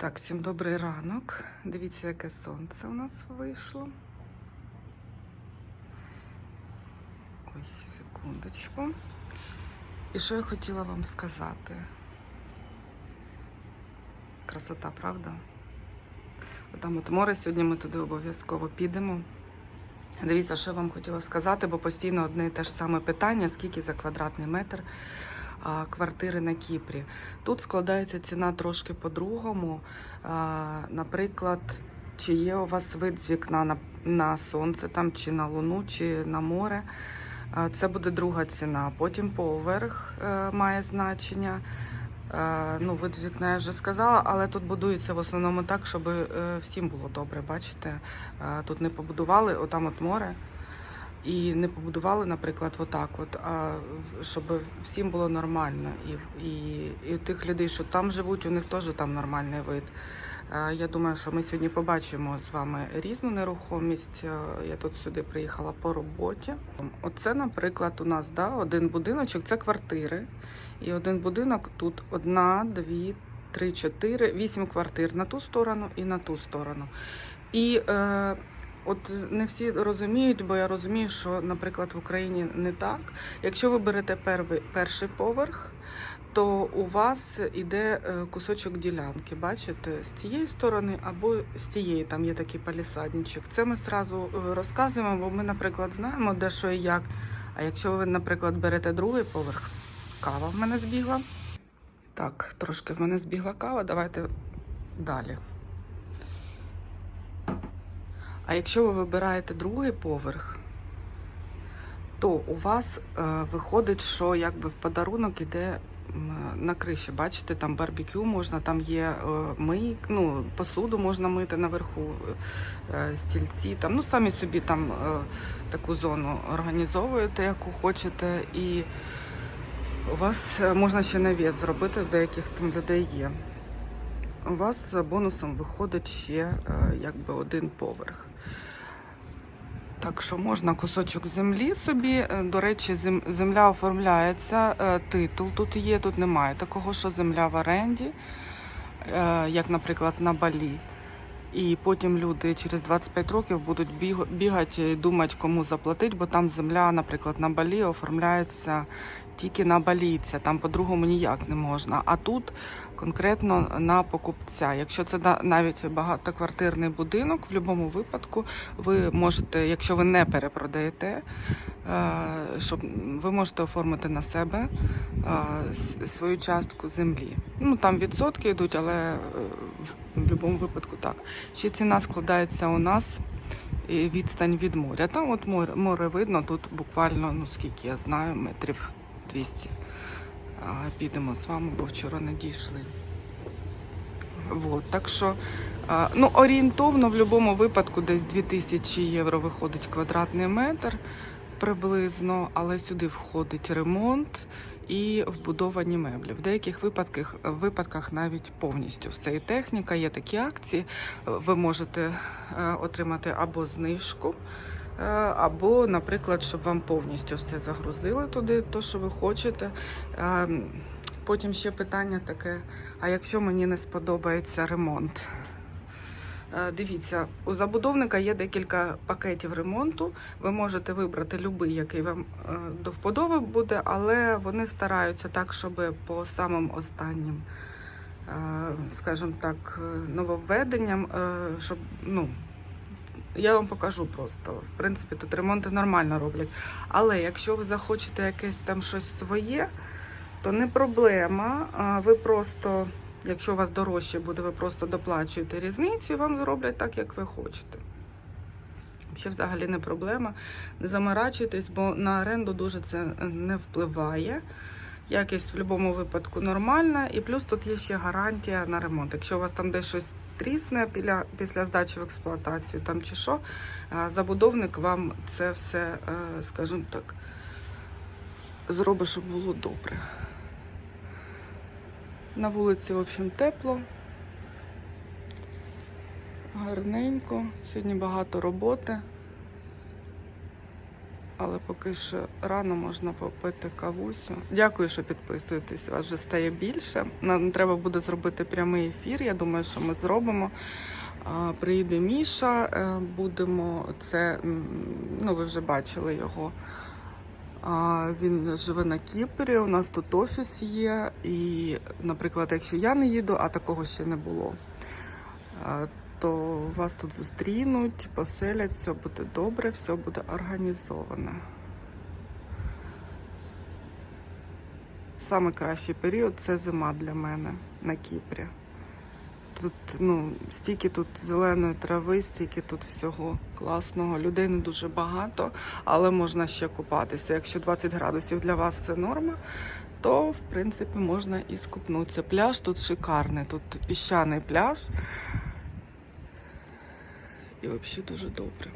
Так, всім добрий ранок. Дивіться, яке сонце у нас вийшло. Ой, секундочку. І що я хотіла вам сказати? Красота, правда? Там от море, сьогодні ми туди обов'язково підемо. Дивіться, що я вам хотіла сказати, бо постійно одне і те ж саме питання: скільки за квадратний метр квартири на Кіпрі. Тут складається ціна трошки по-другому. Наприклад, чи є у вас вид з вікна на, на сонце, там, чи на луну, чи на море. Це буде друга ціна. Потім поверх е, має значення. Е, Ну, вид з вікна я вже сказала, але тут будується в основному так, щоб е, всім було добре. Бачите, тут не побудували, отам от море. І не побудували, наприклад, отак, от, а щоб всім було нормально. І, і, і тих людей, що там живуть, у них теж там нормальний вид. Я думаю, що ми сьогодні побачимо з вами різну нерухомість. Я тут сюди приїхала по роботі. Оце, наприклад, у нас да, один будиночок, це квартири. І один будинок тут одна, дві, три, чотири, вісім квартир на ту сторону і на ту сторону. І е, От не всі розуміють, бо я розумію, що, наприклад, в Україні не так. Якщо ви берете перший, перший поверх, то у вас іде е, кусочок ділянки, бачите, з цієї сторони або з тієї, там є такий палісадничок. Це ми зразу е, розказуємо, бо ми, наприклад, знаємо, де що і як. А якщо ви, наприклад, берете другий поверх, кава в мене збігла. Так, трошки в мене збігла кава, давайте далі. А якщо ви вибираєте другий поверх, то у вас е, виходить, що якби в подарунок іде на криші. Бачите, там барбекю можна, там є е, мий, ну, посуду можна мити наверху, е, стільці. Там, ну, самі собі там е, таку зону організовуєте, яку хочете, і у вас е, можна ще навіс зробити, в деяких там людей є. У вас бонусом виходить ще е, якби один поверх. Так що можна кусочок землі собі. Е, До речі, земля оформляється. е, Титул тут є, тут немає такого, що земля в оренді, е, як, наприклад, на Балі. І потім люди через 25 років будуть бігати і думати, кому заплатити, бо там земля, наприклад, на Балі оформляється тільки на балійця, там по-другому ніяк не можна. А тут конкретно на покупця. Якщо це на- навіть багатоквартирний будинок, в будь-якому випадку ви можете, якщо ви не перепродаєте, е, щоб ви можете оформити на себе е, свою частку землі. Ну там відсотки йдуть, але е, в будь-якому випадку так. Ще ціна складається у нас. Відстань від моря. Там от море, море видно, тут буквально, ну скільки я знаю, метрів 200. А, Підемо з вами, бо вчора не дійшли. Вот, так що, ну, орієнтовно в будь-якому випадку десь 2000 євро виходить квадратний метр приблизно, але сюди входить ремонт і вбудовані меблі. В деяких випадках, випадках навіть повністю все. І техніка, є такі акції. Ви можете е, отримати або знижку. Е, Або, наприклад, щоб вам повністю все загрузили туди, то що ви хочете. Ем, Потім ще питання таке: а якщо мені не сподобається ремонт? Е, Дивіться, у забудовника є декілька пакетів ремонту. Ви можете вибрати будь-який, який вам е, до вподоби буде, але вони стараються так, щоб по самим останнім, е, скажімо так, е, нововведенням, е, щоб ну. Я вам покажу просто. В принципі, тут ремонти нормально роблять. Але якщо ви захочете якесь там щось своє, то не проблема. Ви просто, якщо у вас дорожче буде, ви просто доплачуєте різницю і вам зроблять так, як ви хочете. Ще взагалі не проблема. Не заморачуйтесь, бо на оренду дуже це не впливає. Якість в будь-якому випадку нормальна, і плюс тут є ще гарантія на ремонт. Якщо у вас там десь щось трісне після, після здачі в експлуатацію там чи що, забудовник вам це все, е, скажімо так, зробить, щоб було добре. На вулиці, в общем, тепло. Гарненько. Сьогодні багато роботи. Але поки що рано можна попити кавусю. Дякую, що підписуєтесь. Вас вже стає більше. Нам треба буде зробити прямий ефір. Я думаю, що ми зробимо. Приїде Міша, е, будемо це. Ну, ви вже бачили його. Він живе на Кіпрі. У нас тут офіс є. І, наприклад, якщо я не їду, а такого ще не було, то вас тут зустрінуть, поселять, все буде добре, все буде організоване. Саме кращий період це зима для мене на Кіпрі. Тут ну, стільки тут зеленої трави, стільки тут всього класного. Людей не дуже багато, але можна ще купатися. Якщо 20 градусів для вас це норма, то в принципі можна і скупнутися. Пляж тут шикарний, тут піщаний пляж. І взагалі дуже добре.